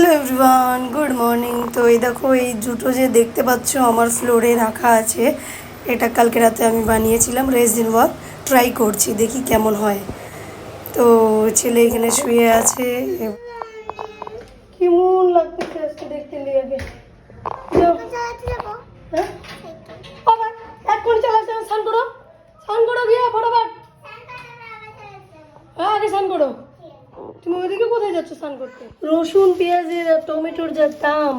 Hello everyone, good morning. তো এই দেখো, এই জুটো যে দেখতে পাচ্ছ, আমার ফ্লোরে রাখা আছে। এটা কালকে রাতে আমি বানিয়েছিলাম, রেজিন ওয়াক। ট্রাই করছি, দেখি কেমন হয়। তো ছেলে এখানে শুয়ে আছে। কেমন লাগতেছে আজকে দেখতে লিয়াকে যাও। হ্যাঁ? হ্যাঁ আগে স্নান করো। তুমি ওইদিকে কোথায় যাচ্ছ স্নান করতে? রসুন পেঁয়াজের টমেটোর যা দাম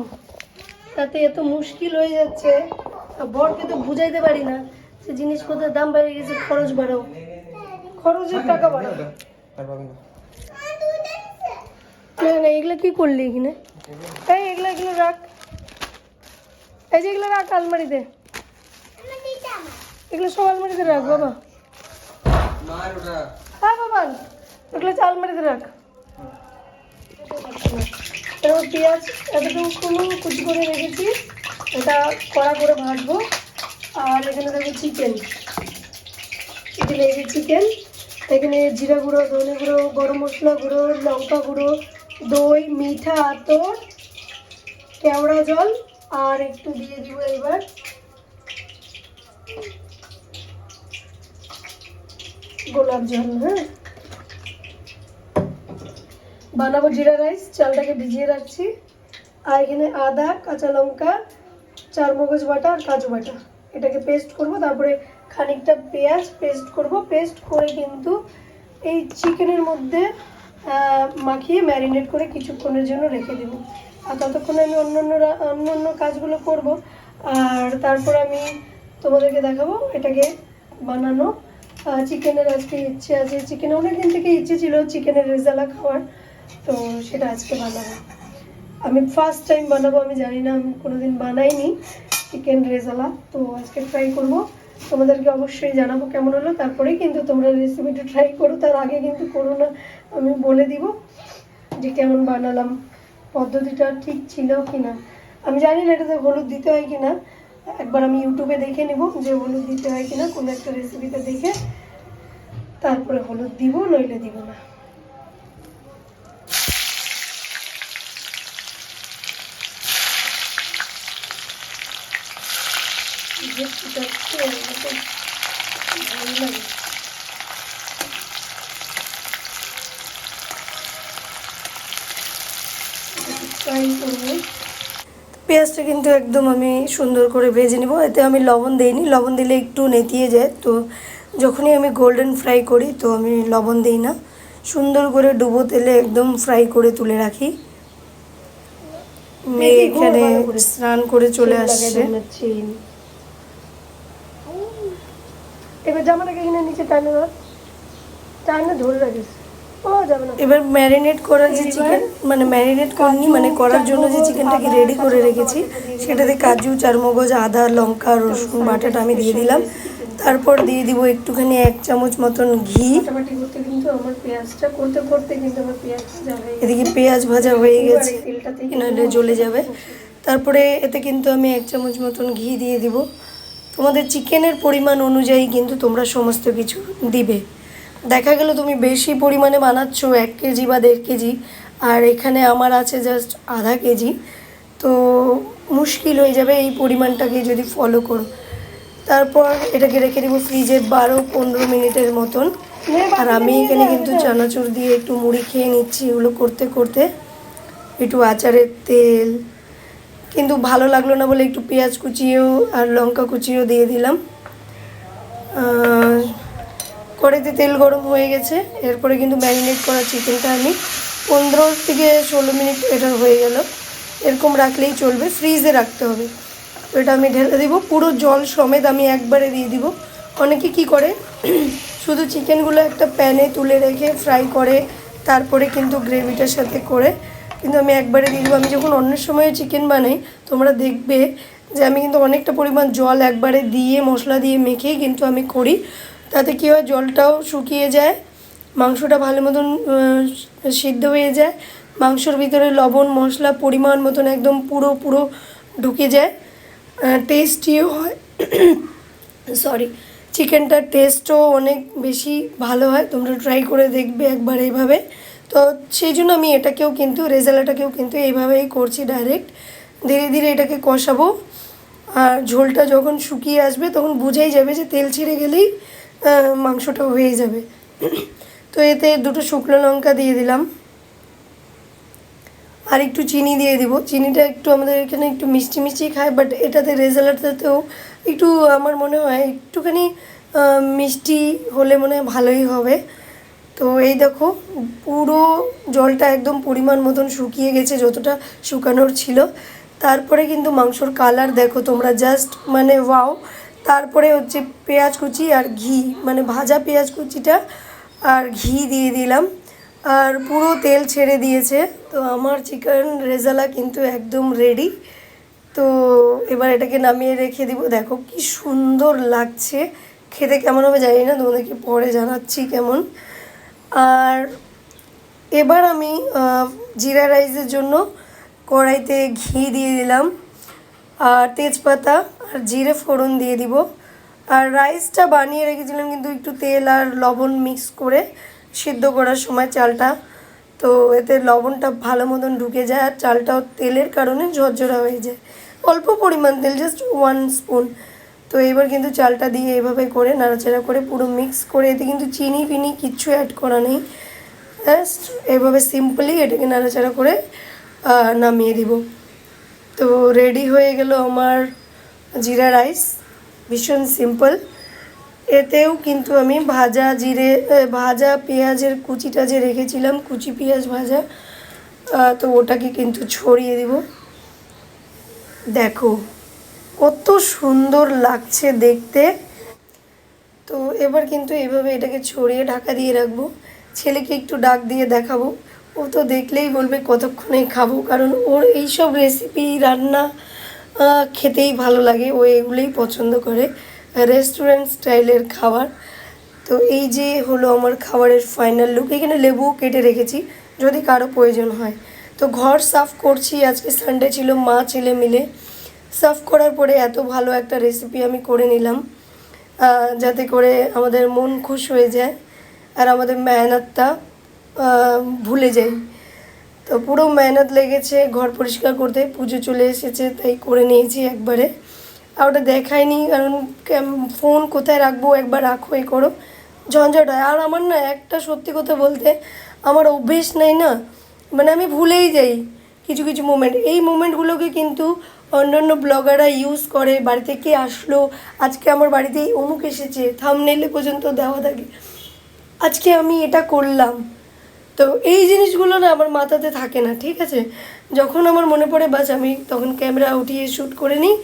তাতে এত মুশকিল হয়ে যাচ্ছে। বরকে তো বুঝাইতে পারি না যে জিনিসপত্রের দাম বেড়ে গেছে খরচ বাড়াও। খরচের টাকা বাড়াও। না না এগুলো কি করলি এখানে। এই এগুলো এগুলো রাখ। এই যে এগুলো রাখ আলমারিতে। এগুলো সব আলমারিতে রাখ বাবা। হ্যাঁ বাবা। এগুলো হচ্ছে আলমারিতে রাখ। এবার পেঁয়াজ এতটুকু কুচি করে রেখেছি। এটা কড়া করে ভাজবো। আর এখানে দেখো চিকেন এখানে এই চিকেন এখানে জিরা গুঁড়ো, ধনে গুঁড়ো, গরম মশলা গুঁড়ো, লঙ্কা গুঁড়ো, দই, মিঠা, আতর, কেওড়া জল, আর একটু দিয়ে দিব এবার। গোলাপ জল হ্যাঁ? বানাবো জিরা রাইস, চালটাকে ভিজিয়ে রাখছি। আর এখানে আদা, কাঁচা লঙ্কা চার মগজ বাটা আর কাজু বাটা। এটাকে পেস্ট করব, তারপরে খানিকটা পেঁয়াজ পেস্ট করব। পেস্ট করে কিন্তু এই চিকেনের মধ্যে মাখিয়ে ম্যারিনেট করে কিছুক্ষণের জন্য রেখে দেবো। আর ততক্ষণে আমি অন্য অন্য অন্য অন্য কাজগুলো করব। আর তারপর আমি তোমাদেরকে দেখাবো এটাকে বানানো। চিকেনের আজকে ইচ্ছে আছে। চিকেন অনেক দিন থেকে ইচ্ছে ছিল চিকেনের রেজালা খাওয়ার। তো সেটা আজকে বানাবো। আমি ফার্স্ট টাইম বানাবো, আমি জানি না, আমি কোনোদিন বানাইনি চিকেন রেজালা। তো আজকে ট্রাই করব। তোমাদেরকে অবশ্যই জানাব কেমন হলো, তারপরেই কিন্তু তোমরা রেসিপিটা ট্রাই করো। তার আগে কিন্তু করো না, আমি বলে দিব যে কেমন বানালাম, পদ্ধতিটা ঠিক ছিল কি না আমি জানি না এটাতে হলুদ দিতে হয় কি না একবার আমি ইউটিউবে দেখে নিব যে হলুদ দিতে হয় কি না কোনো একটা রেসিপিতে দেখে তারপরে হলুদ দিব, নইলে দিব না যে ফুটাচ্ছে, এরকম ভালো লাগে। এটাকে fry করব। পেঁয়াজটা কিন্তু একদম আমি সুন্দর করে ভেজে নেব। এতে আমি লবণ দিইনি লবণ দিলে একটু নেতিয়ে যায়। তো যখনই আমি গোল্ডেন ফ্রাই করি তো আমি লবণ দিই না। সুন্দর করে ডুবো তেলে একদম ফ্রাই করে তুলে রাখি। মেয়ে এখানে স্নান করে চলে আসছে। এবার জামাটাকে এখানে নিচে টানে ধর টানে ধরে রাখিস। এবার ম্যারিনেট করা যে চিকেন মানে ম্যারিনেট করিনি মানে করার জন্য যে চিকেনটাকে রেডি করে রেখেছি সেটাতে কাজু চারমগজ আদা লঙ্কা রসুন বাটাটা আমি দিয়ে দিলাম। তারপর দিয়ে দিব একটুখানি এক চামচ মতন ঘি। এদিকে পেঁয়াজ ভাজা হয়ে গেছে নাহলে জ্বলে যাবে। তারপরে এতে কিন্তু আমি এক চামচ মতন ঘি দিয়ে দিব। তোমাদের চিকেনের পরিমাণ অনুযায়ী কিন্তু তোমরা সমস্ত কিছু দিবে। দেখা গেল তুমি বেশি পরিমাণে বানাচ্ছ এক কেজি বা দেড় কেজি, আর এখানে আমার আছে জাস্ট আধা কেজি। তো মুশকিল হয়ে যাবে এই পরিমাণটাকে যদি ফলো করো। তারপর এটাকে রেখে দিব ফ্রিজে বারো পনেরো মিনিটের মতন। আর আমি এখানে কিন্তু চানাচুর দিয়ে একটু মুড়ি খেয়ে নিচ্ছি এগুলো করতে করতে। একটু আচারের তেল। কিন্তু ভালো লাগল না বলে একটু পেঁয়াজ কুচিয়েও আর লঙ্কা কুচিয়েও দিয়ে দিলাম। কড়াইতে তেল গরম হয়ে গেছে, এরপরে কিন্তু ম্যারিনেট করা চিকেনটা আমি পনেরো থেকে ষোলো মিনিট এটা হয়ে গেল। এরকম রাখলেই চলবে, ফ্রিজে রাখতে হবে। এটা আমি ঢেলে দিব, পুরো জল সমেত আমি একবারে দিয়ে দিব। অনেকে কি করে, শুধু চিকেনগুলো একটা প্যানে তুলে রেখে ফ্রাই করে, তারপরে কিন্তু গ্রেভিটার সাথে করে, কিন্তু আমি একবারে দিয়ে দেবো। আমি যখন অন্য সময় চিকেন বানাই, তোমরা দেখবে যে আমি কিন্তু অনেকটা পরিমাণ জল একবারে দিয়ে, মশলা দিয়ে মেখেই কিন্তু আমি করি। তাতে কী হয়, জলটাও শুকিয়ে যায়, মাংসটা ভালো মতন সিদ্ধ হয়ে যায়, মাংসর ভিতরে লবণ, মশলা, পরিমাণ মতন একদম পুরো পুরো ঢুকে যায় টেস্টিও হয়। সরি চিকেনটার টেস্টও অনেক বেশি ভালো হয়, তোমরা ট্রাই করে দেখবে একবার এইভাবে। তো সেই জন্য আমি এটাকেও কিন্তু, রেজালাটাকেও কিন্তু এইভাবেই করছি ডাইরেক্ট ধীরে ধীরে এটাকে কষাবো, আর ঝোলটা যখন শুকিয়ে আসবে, তখন বুঝেই যাবে যে তেল ছেড়ে গেলেই মাংসটা হয়ে যাবে। তো এতে দুটো শুকনো লঙ্কা দিয়ে দিলাম। আর একটু চিনি দিয়ে দিব। চিনিটা একটু আমাদের এখানে একটু মিষ্টি মিষ্টি খায় বাট এটাতে রেজাল্টটাতেও একটু আমার মনে হয় একটুখানি মিষ্টি হলে মনে হয় ভালোই হবে। তো এই দেখো, পুরো জলটা একদম পরিমাণ মতন শুকিয়ে গেছে, যতটা শুকানোর ছিল। তারপরে কিন্তু মাংসর কালার দেখো তোমরা জাস্ট মানে ওয়াও তারপরে হচ্ছে পেঁয়াজ কুচি আর ঘি মানে ভাজা পেঁয়াজ কুচিটা আর ঘি দিয়ে দিলাম। আর পুরো তেল ছেড়ে দিয়েছে। তো আমার চিকেন রেজালা কিন্তু একদম রেডি তো এবার এটাকে নামিয়ে রেখে দিব। দেখো কি সুন্দর লাগছে। খেতে কেমন হবে জানি না, তোমাদেরকে পরে জানাচ্ছি কেমন। আর এবার আমি জিরা রাইসের জন্য কড়াইতে ঘি দিয়ে দিলাম। আর তেজপাতা আর জিরে ফোড়ন দিয়ে দিব। আর রাইসটা বানিয়ে রেখেছিলাম কিন্তু একটু তেল আর লবণ মিক্স করে সিদ্ধ করার সময় চালটা। তো এতে লবণটা ভালো মতন ঢুকে যায় আর চালটাও তেলের কারণে ঝরঝরা হয়ে যায়। অল্প পরিমাণ তেল জাস্ট ওয়ান স্পুন তো এবার কিন্তু চালটা দিয়ে এভাবে করে নাড়াচাড়া করে পুরো মিক্স করে এতে কিন্তু চিনি ফিনি কিচ্ছু অ্যাড করা নেই। জাস্ট এভাবে সিম্পলি এটাকে নাড়াচাড়া করে নামিয়ে দিব। তো রেডি হয়ে গেল আমার জিরা রাইস ভীষণ সিম্পল এতেও কিন্তু আমি ভাজা জিরে ভাজা পেঁয়াজের কুচিটা যে রেখেছিলাম, কুচি পেঁয়াজ ভাজা তো ওটাকে কিন্তু ছড়িয়ে দিব। দেখো, কত সুন্দর লাগছে দেখতে। তো এবার কিন্তু এভাবে এটাকে ছড়িয়ে ঢাকা দিয়ে রাখব। ছেলেকে একটু ডাক দিয়ে দেখাবো। ও তো দেখলেই বলবে কতক্ষণে খাব, কারণ ওর এইসব রেসিপি রান্না খেতেই ভালো লাগে। ও এগুলোই পছন্দ করে। রেস্টুরেন্ট স্টাইলের খাবার। তো এই যে হলো আমার খাবারের ফাইনাল লুক এখানে লেবু কেটে রেখেছি, যদি কারও প্রয়োজন হয়। তো ঘর সাফ করছি, আজকে সানডে ছিল মা, ছেলে মিলে। সাফ করার পরে এত ভালো একটা রেসিপি আমি করে নিলাম যাতে করে আমাদের মন খুশ হয়ে যায়। আর আমাদের মেহনতটা ভুলে যাই। তো পুরো মেহনত লেগেছে, ঘর পরিষ্কার করতে, পুজো চলে এসেছে, তাই করে নিয়েছি একবারে। আর ওটা দেখায়নি কারণ ফোন কোথায় রাখব একবার রাখো, এ করো। ঝঞ্ঝট হয়। আর আমার না একটা সত্যি কথা বলতে, আমার অভ্যেস নেই না মানে আমি ভুলেই যাই কিছু কিছু মোমেন্ট এই মোমেন্টগুলোকে কিন্তু অন্যান্য ব্লগাররা ইউজ করে, বাড়িতে কে আসলো, আজকে আমার বাড়িতে অমুক এসেছে থামনেলে পর্যন্ত দেওয়া থাকে। আজকে আমি এটা করলাম। তো এই জিনিসগুলো না আমার মাথাতে থাকে না, ঠিক আছে? যখন আমার মনে পড়ে, বাস আমি তখন ক্যামেরা উঠিয়ে শ্যুট করে নিই।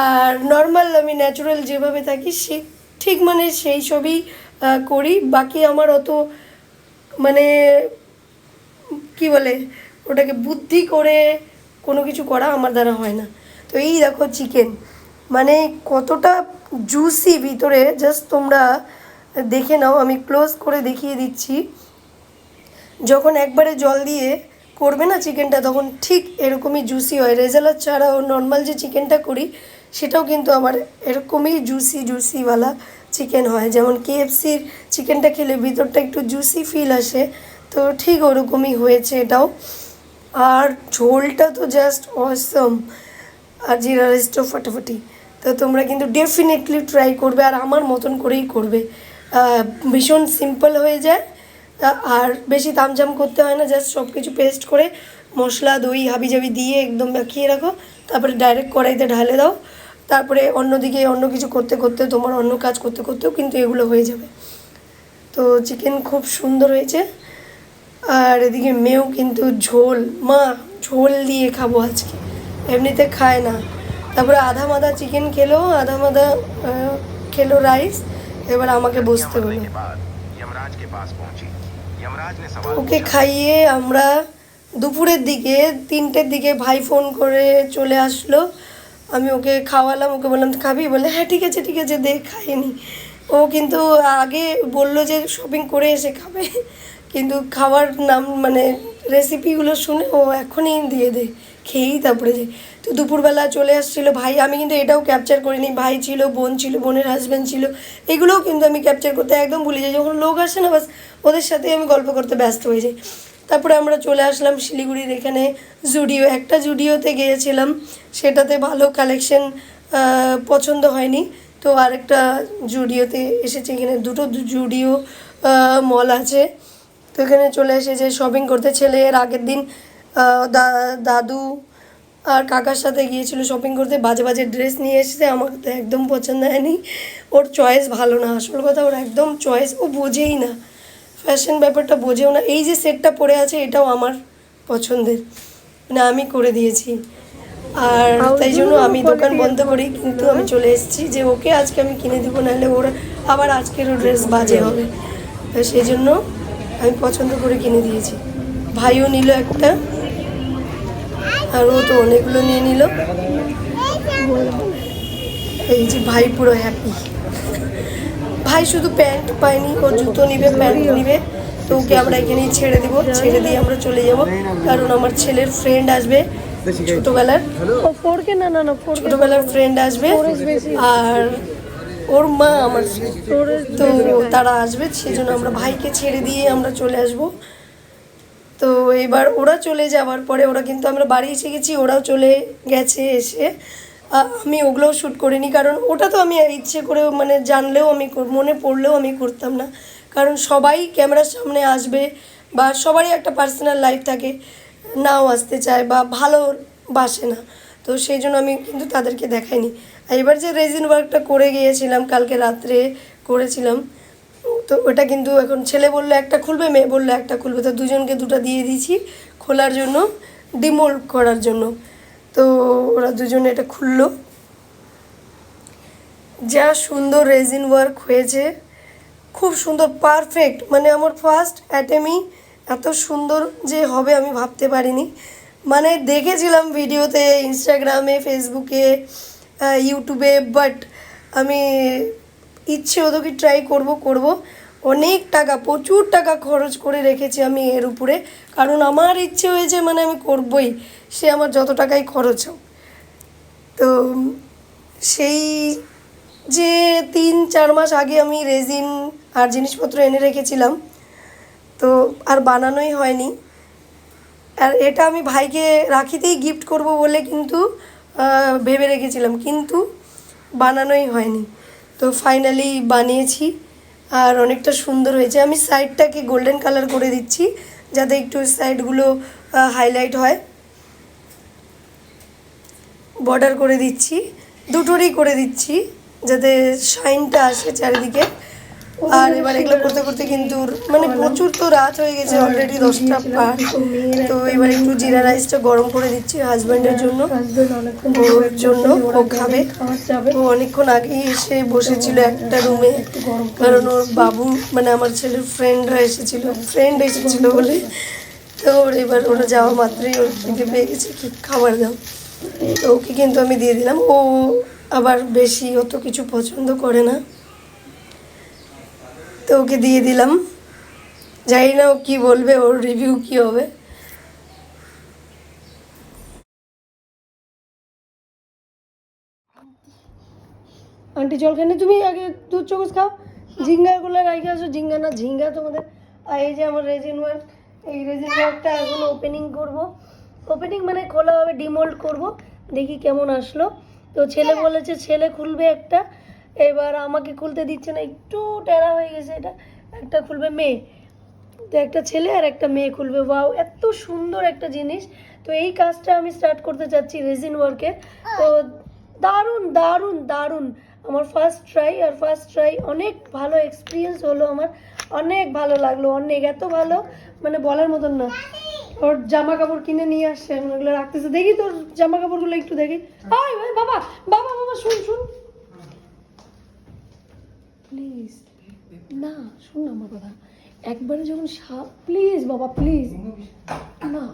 আর নর্মাল আমি ন্যাচারাল যেভাবে থাকি, সে ঠিক মানে সেই সবই করি। বাকি আমার অত মানে কি বলে, ওটাকে বুদ্ধি করে কোনো কিছু করা আমার দ্বারা হয় না। তো এই দেখো চিকেন মানে কতটা জুসি ভিতরে জাস্ট তোমরা দেখে নাও, আমি ক্লোজ করে দেখিয়ে দিচ্ছি। যখন একবারে জল দিয়ে করবে না চিকেনটা, তখন ঠিক এরকমই জুসি হয়। রেজালার ছাড়াও নর্মাল যে চিকেনটা করি, সেটাও কিন্তু আমার এরকমই জুসি জুসিওয়ালা চিকেন হয়। যেমন কেএফসির চিকেনটা খেলে ভিতরটা একটু জুসি ফিল আসে, তো ঠিক ওরকমই হয়েছে এটাও। আর ঝোলটা তো জাস্ট অসম আর জিরা রাইসটাও ফাটাফাটি। তো তোমরা কিন্তু ডেফিনেটলি ট্রাই করবে, আর আমার মতন করেই করবে। ভীষণ সিম্পল হয়ে যায়। আর বেশি তামঝাম করতে হয় না জাস্ট সব কিছু পেস্ট করে মশলা, দই, হাবিজাবি দিয়ে একদম মাখিয়ে রাখো, তারপরে ডাইরেক্ট কড়াইতে ঢালে দাও, তারপরে অন্যদিকে অন্য কিছু করতে করতে তোমার অন্য কাজ করতে করতেও কিন্তু এগুলো হয়ে যাবে। তো চিকেন খুব সুন্দর হয়েছে, আর এদিকে মেয়েও কিন্তু ঝোল, মা ঝোল দিয়ে খাব আজকে, এমনিতে খায় না। তারপরে আধা মাদা চিকেন খেলো, আধা মাদা খেলো রাইস এবার আমাকে বসতে হলো। ওকে খাইয়ে আমরা দুপুরের দিকে, তিনটের দিকে ভাই ফোন করে চলে আসলো। আমি ওকে খাওয়ালাম, ওকে বললাম, খাবি? বলে হ্যাঁ ঠিক আছে ঠিক আছে, দে খাইনি ও কিন্তু আগে বলল যে শপিং করে এসে খাবে। কিন্তু খাওয়ার নাম মানে রেসিপিগুলো শুনে ও এখনই দিয়ে দে। খেয়েই তারপরে যে তো দুপুরবেলা চলে আসছিল। ভাই, আমি কিন্তু এটাও ক্যাপচার করিনি। ভাই ছিল, বোন ছিল, বোনের হাজব্যান্ড ছিল। এগুলোও কিন্তু আমি ক্যাপচার করতে একদম ভুলে যাই। যখন লোক আসে না, বাস ওদের সাথেই আমি গল্প করতে ব্যস্ত হয়ে যাই। তারপরে আমরা চলে আসলাম শিলিগুড়ির এখানে জুডিও। একটা জুডিওতে গিয়েছিলাম। সেটাতে ভালো কালেকশন পছন্দ হয়নি। তো আরেকটা জুডিওতে এসেছি এখানে। দুটো জুডিও মল আছে। তো এখানে চলে এসেছে শপিং করতে ছেলে এর আগের দিন দাদু আর কাকার সাথে গিয়েছিল শপিং করতে। বাজে বাজে ড্রেস নিয়ে এসেছে আমার তো একদম পছন্দ হয়নি। ওর চয়েস ভালো না আসল কথা ওর একদম চয়েস ও বোঝেই না। ফ্যাশন ব্যাপারটা বোঝেও না। এই যে সেটটা পরে আছে এটাও আমার পছন্দের। মানে আমি করে দিয়েছি। আর তাই জন্য আমি দোকান বন্ধ করি কিন্তু আমি চলে এসেছি যে ওকে আজকে আমি কিনে দিব নাহলে ওর আবার আজকেরও ড্রেস বাজে হবে। তো সেই জন্য আমি পছন্দ করে কিনে দিয়েছি। ভাইও নিল একটা। আর ও তো অনেকগুলো নিয়ে নিল। এই যে ভাই পুরো হ্যাপি ভাই শুধু প্যান্ট পায়নি ও জুতো নিবে প্যান্ট নিবে। তো ওকে আমরা এখানেই ছেড়ে দিব ছেড়ে দিয়ে আমরা চলে যাব। কারণ আমার ছেলের ফ্রেন্ড আসবে ছোটোবেলার। ও ফোর না না না ছোটোবেলার ফ্রেন্ড আসবে। আর ওর মা আমার। তো তারা আসবে সেই জন্য আমরা ভাইকে ছেড়ে দিয়ে আমরা চলে আসব। তো এবার ওরা চলে যাওয়ার পরে ওরা কিন্তু আমরা বাড়ি এসে গেছি, ওরাও চলে গেছে এসে। আমি ওগুলোও শ্যুট করিনি, কারণ ওটা তো আমি ইচ্ছে করে মানে জানলেও আমি মনে পড়লেও আমি করতাম না। কারণ সবাই ক্যামেরার সামনে আসবে বা সবারই একটা পার্সোনাল লাইফ থাকে, নাও আসতে চায় বা ভালো বাসে না। তো সেই জন্য আমি কিন্তু তাদেরকে দেখাইনি। এবার যে রেজিন ওয়ার্কটা করে গিয়েছিলাম, কালকে রাত্রে করেছিলাম তো ওটা কিন্তু এখন ছেলে বলল একটা খুলবে, মেয়ে বলল একটা খুলবে। তো দুজনকে দুটো দিয়ে দিয়েছি খোলার জন্য, ডিমোল্ড করার জন্য। তো ওরা দুজনে এটা খুললো। যা সুন্দর রেজিন ওয়ার্ক হয়েছে। খুব সুন্দর পারফেক্ট মানে আমার ফার্স্ট অ্যাটেমি এত সুন্দর যে হবে আমি ভাবতে পারিনি। মানে দেখেছিলাম ভিডিওতে ইনস্টাগ্রামে ফেসবুকে ইউটিউবে বাট আমি ইচ্ছে হতো কি ট্রাই করব করব। অনেক টাকা, প্রচুর টাকা খরচ করে রেখেছি আমি এর উপরে। কারণ আমার ইচ্ছে হয়েছে মানে আমি করবই। সে আমার যত টাকাই খরচ হোক। তো, সেই যে তিন, চার মাস আগে আমি রেজিন আর জিনিসপত্র এনে রেখেছিলাম। তো, আর বানানোই হয়নি। আর এটা আমি ভাইকে রাখিতেই গিফট করব বলে কিন্তু ভেবে রেখেছিলাম। কিন্তু বানানোই হয়নি। তো ফাইনালি বানিয়েছি আর অনেকটা সুন্দর হয়েছে। আমি সাইডটাকে গোল্ডেন কালার করে দিচ্ছি যাতে একটু সাইডগুলো হাইলাইট হয়। বর্ডার করে দিচ্ছি। দুটোরই করে দিচ্ছি যাতে শাইনটা আসে চারিদিকে। আর এবার এগুলো করতে করতে কিন্তু মানে প্রচুর তো রাত হয়ে গেছে অলরেডি দশটা পার তো এবার একটু জিরা রাইসটা গরম করে দিচ্ছি হাজব্যান্ডের জন্য। ওর জন্য ও খাবে। ও অনেকক্ষণ আগেই এসে বসেছিল একটা রুমে। কারণ ওর বাবু মানে আমার ছেলের ফ্রেন্ডরা এসেছিল। ফ্রেন্ড এসেছিল বলে। তো ওর এবার ওরা যাওয়া মাত্রই ওর থেকে পেয়ে গেছে। কি খাবার দাও? তো ওকে কিন্তু আমি দিয়ে দিলাম। ও আবার বেশি অত কিছু পছন্দ করে না। তো ওকে দিয়ে দিলাম। জানি না ও কী বলবে ওর রিভিউ কী হবে। আন্টি জল খানে তুমি আগে দুধ চকচ খাও। ঝিঙ্গাগুলো রাখে আসো ঝিঙ্গা না ঝিঙ্গা তোমাদের। আর এই যে আমার রেজিন ওয়ার্ক এই রেজিন ওয়ার্কটা এখন ওপেনিং করব। ওপেনিং মানে খোলা হবে ডিমোল্ড করব দেখি কেমন আসলো। তো ছেলে বলেছে ছেলে খুলবে একটা। এবার আমাকে খুলতে দিচ্ছে না, একটু টেরা হয়ে গেছে এটা। একটা খুলবে মেয়ে, তো একটা ছেলে আর একটা মেয়ে খুলবে। ওয়াও এত সুন্দর একটা জিনিস। তো এই কাজটা আমি স্টার্ট করতে চাচ্ছি রেজিন ওয়ার্কে তো দারুণ দারুণ দারুণ। আমার ফার্স্ট ট্রাই আর ফার্স্ট ট্রাই অনেক ভালো এক্সপিরিয়েন্স হলো আমার। অনেক ভালো লাগল, অনেক, এত ভালো। মানে বলার মতন না। ওর জামা কাপড় কিনে নিয়ে আসছে ওগুলো রাখতেছে। দেখি তোর জামা কাপড়গুলো একটু দেখি। বাবা বাবা বাবা, শুন শুন। প্লিজ না শুন না আমার কথা। একবারে যখন সাপ প্লিজ বাবা প্লিজ না।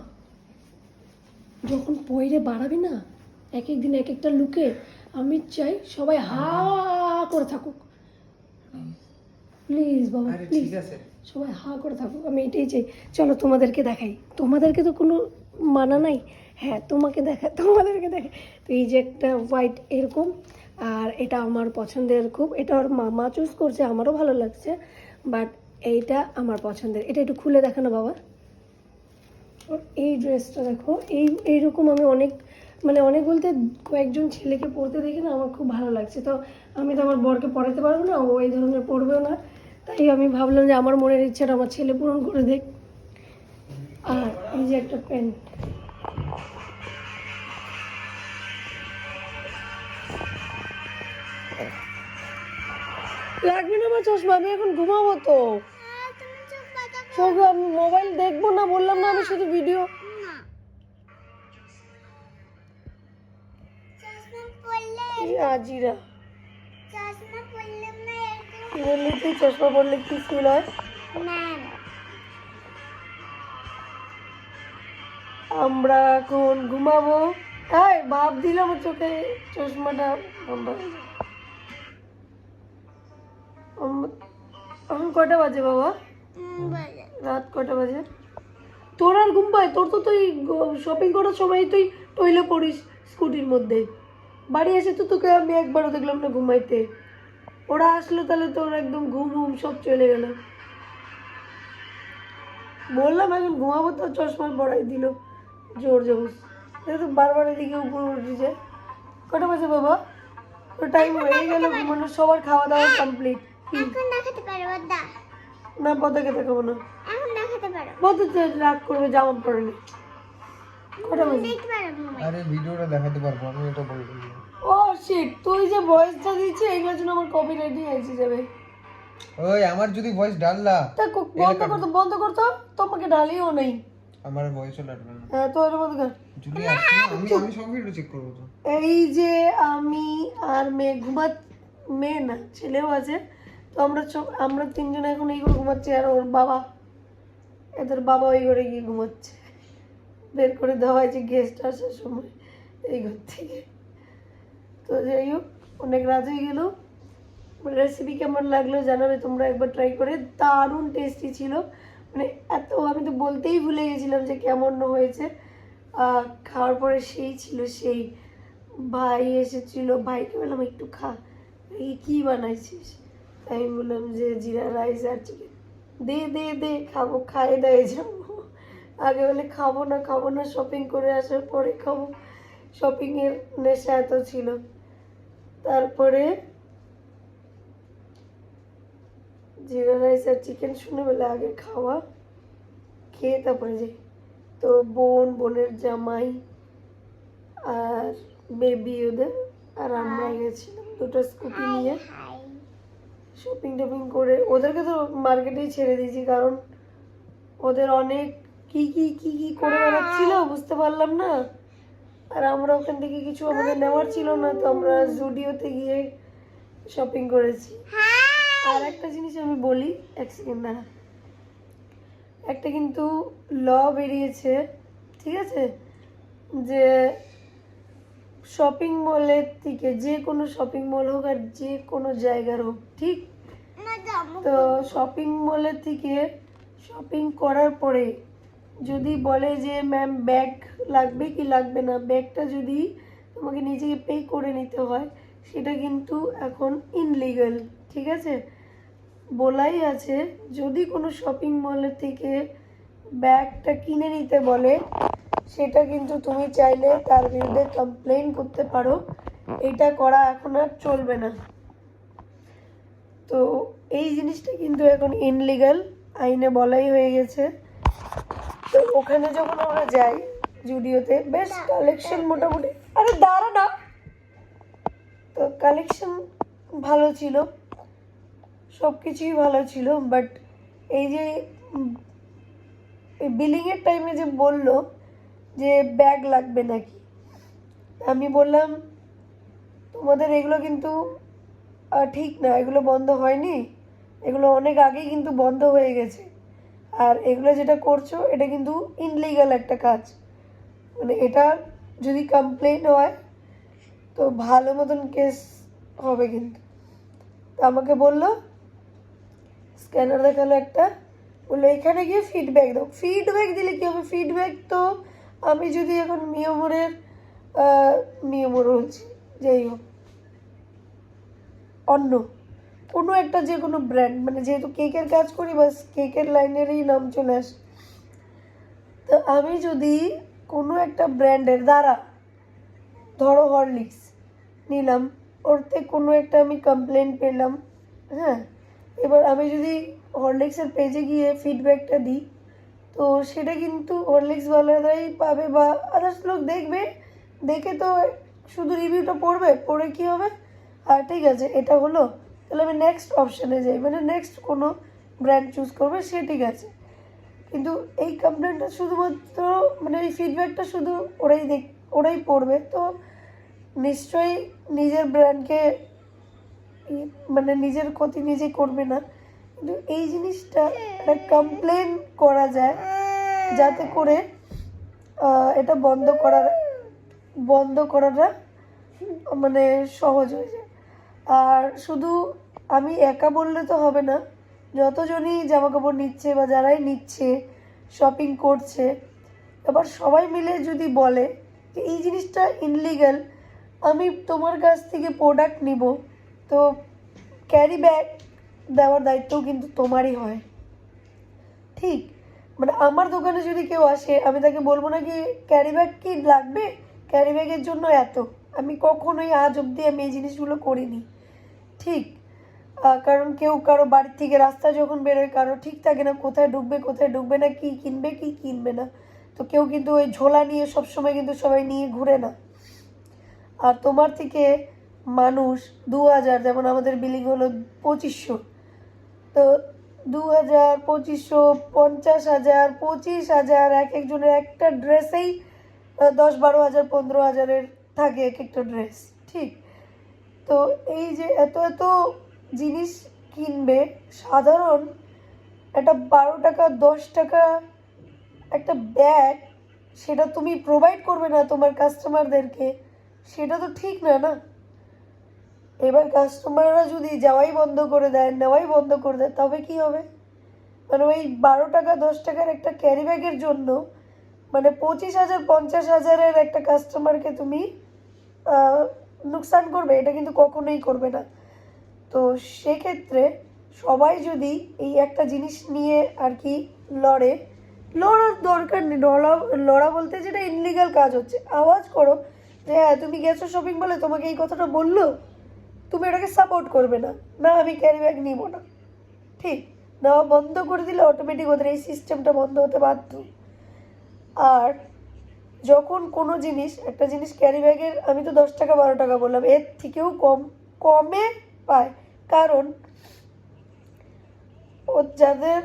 যখন পয়রে বাড়াবি না এক এক দিন এক একটা লুকে আমি চাই সবাই হা করে থাকুক। প্লিজ বাবা প্লিজ সবাই হা করে থাকুক। আমি এটাই চাই। চলো তোমাদেরকে দেখাই। তোমাদেরকে তো কোনো মানা নাই। হ্যাঁ তোমাকে দেখা, তোমাদেরকে দেখে। তো এই যে একটা হোয়াইট এরকম, আর এটা আমার পছন্দের খুব। এটা ওর মামা চুজ করছে, আমারও ভালো লাগছে বাট এইটা আমার পছন্দের। এটা একটু খুলে দেখানো বাবা। আর এই ড্রেসটা দেখো, এই, এইরকম আমি অনেক মানে অনেক বলতে কয়েকজন ছেলেকে পরতে দেখি না, আমার খুব ভালো লাগছে। তো আমি তো আমার বরকে পড়াতে পারব না, ও এই ধরনের পরবেও না। তাই আমি ভাবলাম যে আমার মনের ইচ্ছাটা আমার ছেলে পূরণ করে দেখ। আর এই যে একটা প্যান্ট। লাগবে না আমার চশমা আমি এখন ঘুমাবো তো। আমি মোবাইল দেখব না বললাম না আমি শুধু ভিডিও আজিরা। চশমা পড়লে কি ফিল হয়? আমরা এখন ঘুমাবো। তাই ভাব দিলাম চোখে চশমাটা। বন্ধ হয়ে এখন কটা বাজে বাবা? রাত কটা বাজে? তোর আর ঘুম পায় তোর তো তুই শপিং করার সময় তুই টইলে পড়িস স্কুটির মধ্যে। বাড়ি এসে তো তোকে আমি একবারও দেখলাম না ঘুমাইতে। ওরা আসলো তাহলে তোর একদম ঘুম ঘুম সব চলে গেল। বললাম এখন ঘুমাবো তো চশমা পড়াই দিল। জোর জবস তো বারবার এদিকে উপরে উঠেছে। কটা বাজে বাবা? তো টাইম হয়ে গেল মানে সবার খাওয়া দাওয়া কমপ্লিট এখন দেখাতে পারো দা না পতাকে দেখাবো না। এখন দেখাতে পারো। পতাতে রাগ করবে জামা পরে নি। কটা বাজে? দেখতে পারো আরে ভিডিওটা দেখাতে পারব আমি এটা বলে ও শিট তুই যে ভয়েসটা দিচ্ছিস এইগুলোর জন্য আমার কপিরাইটই এসে যাবে। ওই আমার যদি ভয়েস ডাললা তা কো- বন্ধ করতো বন্ধ করতো তোমাকে ডালিও নেই। আমার ভয়েসও লাগবে না। হ্যাঁ তো বন্ধ কর যদি আমি আমি সব ভিডিও চেক করব তো। এই যে আমি আর মেয়ে ঘুমা মেয়ে না ছেলেও আছে। তো আমরা আমরা তিনজন এখন এই করে ঘুমাচ্ছি আর ওর বাবা এদের বাবা ওই ঘরে গিয়ে ঘুমাচ্ছে। বের করে দেওয়া হয়েছে গেস্ট আসার সময় এই ঘর থেকে। তো যাই হোক অনেক রাত হয়ে গেল। রেসিপি কেমন লাগল জানাবে তোমরা একবার ট্রাই করে। দারুণ টেস্টি ছিল। মানে এত আমি তো বলতেই ভুলে গেছিলাম যে কেমন হয়েছে। খাওয়ার পরে সেই ছিল সেই। ভাই এসেছিল, ভাইকে বললাম, একটু খা। এই কি বানাইছিস? তাই আমি বললাম যে, জিরা রাইস আর চিকেন। দে দে দে, খাব খাই দাই যাব। আগে বলে, খাব না খাব না শপিং করে আসার পরে খাব। শপিংয়ের নেশা এত ছিল। তারপরে জিরা রাইস আর চিকেন শুনে বলে আগে খাওয়া খেয়ে তারপরে যাই। তো বোন বোনের জামাই আর বেবি ওদের আর আমরা গেছিলাম দুটো স্কুটি নিয়ে। শপিং টপিং করে ওদেরকে তো মার্কেটেই ছেড়ে দিয়েছি কারণ ওদের অনেক কি কি কি কি করে বেড়াচ্ছিল বুঝতে পারলাম না। আর আমরা ওখান থেকে কিছু আমাদের নেওয়ার ছিল না তো আমরা জুডিওতে গিয়ে শপিং করেছি। আর একটা জিনিস আমি বলি এক সেকেন্ড দাঁড়া। একটা কিন্তু ল বেরিয়েছে ঠিক আছে? যে শপিং মলের থেকে যে কোনো শপিং মল হোক আর যে কোনো জায়গার হোক ঠিক? তো শপিং মলের থেকে শপিং করার পরে যদি বলে যে ম্যাম ব্যাগ লাগবে কি লাগবে না? ব্যাগটা যদি তোমাকে নিজেকে পে করে নিতে হয় সেটা কিন্তু এখন ইনলিগাল ঠিক আছে? বলাই আছে, যদি কোনো শপিং মলের থেকে ব্যাগটা কিনে নিতে বলে, সেটা কিন্তু তুমি চাইলে তার বিরুদ্ধে কমপ্লেন করতে পারো। এটা করা এখন আর চলবে না। তো এই জিনিসটা কিন্তু এখন ইনলিগাল আইনে বলাই হয়ে গেছে। তো ওখানে যখন আমরা যাই জুডিওতে বেশ কালেকশন মোটামুটি আরে দাঁড়া না। তো কালেকশন ভালো ছিল। সব কিছুই ভালো ছিল বাট এই যে বিলিংয়ের টাইমে যে বলল যে ব্যাগ লাগবে নাকি, আমি বললাম, তোমাদের এগুলো কিন্তু ঠিক না, এগুলো বন্ধ হয়নি, এগুলো অনেক আগেই কিন্তু বন্ধ হয়ে গেছে, আর এগুলো যেটা করছ, এটা কিন্তু ইনলিগাল একটা কাজ। মানে এটা যদি কমপ্লেন হয়, তো ভালো মতন কেস হবে কিন্তু। আমাকে বলল স্ক্যানার দেখাল একটা। বলল, এখানে গিয়ে ফিডব্যাক দাও। ফিডব্যাক দিলে কী হবে? ফিডব্যাক তো আমি যদি এখন মিয়মোরের মিয়মোর বলছি, যাই হোক, অন্য কোনো একটা যে কোনো ব্র্যান্ড মানে যেহেতু কেকের কাজ করি, বাস কেকের লাইনেরই নাম চলে আসে। তো আমি যদি কোনো একটা ব্র্যান্ডের দ্বারা ধরো হরলিক্স নিলাম ওরতে কোনো একটা আমি কমপ্লেন পেলাম হ্যাঁ এবার আমি যদি হরলিক্সের পেজে গিয়ে ফিডব্যাকটা দিই, তো সেটা কিন্তু হরলিক্সওয়ালারাই পাবে বা আদার্স লোক দেখবে, দেখে তো শুধু রিভিউটা পড়বে, পড়ে কি হবে? আর ঠিক আছে, এটা হলো। তাহলে আমি নেক্সট অপশানে যাই মানে নেক্সট কোনো ব্র্যান্ড চুজ করবে, সে ঠিক আছে। কিন্তু এই কমপ্লেনটা শুধুমাত্র মানে এই ফিডব্যাকটা শুধু ওরাই দেখ, ওরাই পড়বে, তো নিশ্চয়ই নিজের ব্র্যান্ডকে মানে নিজের ক্ষতি নিজে করবে না। কিন্তু এই জিনিসটা একটা কমপ্লেন করা যায়, যাতে করে এটা বন্ধ করার, বন্ধ করাটা মানে সহজ হয়ে যায়। আর শুধু আমি একা বললে তো হবে না, যতজনই জামা কাপড় নিচ্ছে বা যারাই নিচ্ছে শপিং করছে, এবার সবাই মিলে যদি বলে যে, এই জিনিসটা ইনলিগাল আমি তোমার কাছ থেকে প্রোডাক্ট নিব। তো ক্যারি ব্যাগ দেওয়ার দায়িত্বও কিন্তু তোমারই হয়। ঠিক? মানে আমার দোকানে যদি কেউ আসে, আমি তাকে বলব না কি ক্যারি ব্যাগ কি লাগবে? ক্যারি ব্যাগের জন্য এত। আমি কখনোই আজ অবধি আমি এই জিনিসগুলো করিনি। ঠিক? কারণ কেউ কারও বাড়ির থেকে রাস্তা যখন বেরোয়, কারও ঠিক থাকে না কোথায় ঢুকবে কোথায় ঢুকবে না, কি কিনবে কি কিনবে না। তো কেউ কিন্তু ওই ঝোলা নিয়ে সবসময় কিন্তু সবাই নিয়ে ঘুরে না। আর তোমার থেকে মানুষ দু হাজার যেমন আমাদের বিলিং হলো পঁচিশশো। তো দু হাজার পঁচিশশো, পঞ্চাশ হাজার, পঁচিশ হাজার, এক একজনের একটা ড্রেসেই দশ, বারো হাজার, পনেরো হাজারের থাকে এক একটা ড্রেস, ঠিক? তো এই যে এত এত জিনিস কিনবে, সাধারণ একটা বারো টাকা, দশ টাকা একটা ব্যাগ সেটা তুমি প্রোভাইড করবে না তোমার কাস্টমারদেরকে সেটা তো ঠিক না না? এবার কাস্টমাররা যদি যাওয়াই বন্ধ করে দেয়, নেওয়াই বন্ধ করে দেয়, তবে কি হবে? মানে ওই বারো টাকা, দশ টাকার একটা ক্যারি ব্যাগের জন্য মানে পঁচিশ হাজার, পঞ্চাশ হাজারের একটা কাস্টমারকে তুমি নুকসান করবে, এটা কিন্তু কখনোই করবে না। তো সেক্ষেত্রে সবাই যদি এই একটা জিনিস নিয়ে আর কি লড়ে, লড়ার দরকার নেই। লড়া লড়া বলতে যেটা ইনলিগাল কাজ হচ্ছে। আওয়াজ করো যে হ্যাঁ তুমি গেছো শপিং বলে তোমাকে এই কথাটা বলল? তুমি ওটাকে সাপোর্ট করবে না। না, আমি ক্যারি ব্যাগ নিব না। ঠিক, নেওয়া বন্ধ করে দিলে অটোমেটিক ওদের এই সিস্টেমটা বন্ধ হতে বাধ্য। আর যখন কোনো জিনিস, একটা জিনিস ক্যারি ব্যাগের আমি তো দশ টাকা, বারো টাকা বললাম, এর থেকেও কম, কমে পায়। কারণ ও যাদের,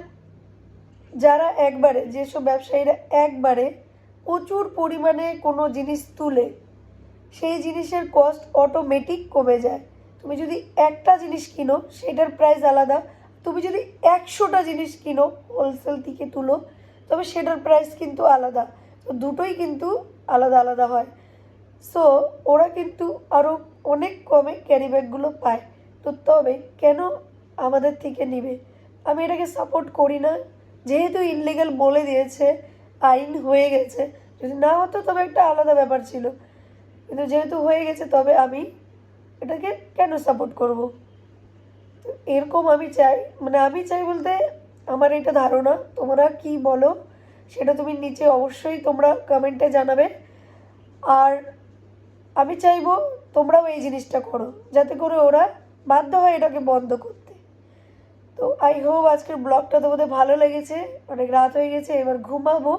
যারা একবারে, যেসব ব্যবসায়ীরা একবারে প্রচুর পরিমাণে কোনো জিনিস তুলে, সেই জিনিসের কস্ট অটোমেটিক কমে যায়। তুমি যদি একটা জিনিস কিনো, সেটার প্রাইস আলাদা। তুমি যদি একশোটা জিনিস কিনো হোলসেল থেকে তুলো, তবে সেটার প্রাইস কিন্তু আলাদা। তো দুটোই কিন্তু আলাদা আলাদা হয়। সো ওরা কিন্তু আরও অনেক কমে ক্যারি ব্যাগগুলো পায়। তো তবে কেন আমাদের থেকে নিবে? আমি এটাকে সাপোর্ট করি না। যেহেতু ইনলিগাল বলে দিয়েছে, আইন হয়ে গেছে। যদি না হতো তবে একটা আলাদা ব্যাপার ছিল। কিন্তু যেহেতু হয়ে গেছে, তবে আমি এটাকে কেন সাপোর্ট করব? তো এরকম আমি চাই মানে আমি চাই বলতে আমার এটা ধারণা। তোমরা কি বলো, সেটা তুমি নিচে অবশ্যই তোমরা কমেন্টে জানাবে। আর আমি চাইব তোমরাও এই জিনিসটা করো, যাতে করে ওরা বাধ্য হয় এটাকে বন্ধ করতে। তো আই হোপ আজকের ব্লগটা তোমাদের ভালো লেগেছে, অনেক রাত হয়ে গেছে, এবার ঘুমাবো।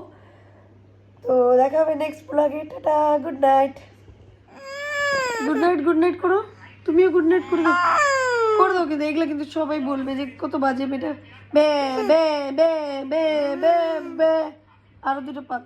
তো দেখা হবে নেক্সট ব্লগে tata good night good night good night করো। তুমিও গুড নাইট করে দাও। করে দাও কিন্তু, এগুলো কিন্তু সবাই বলবে যে কত বাজে মেয়েটা বে বে বে বে বে বে। আরও দুটো পাত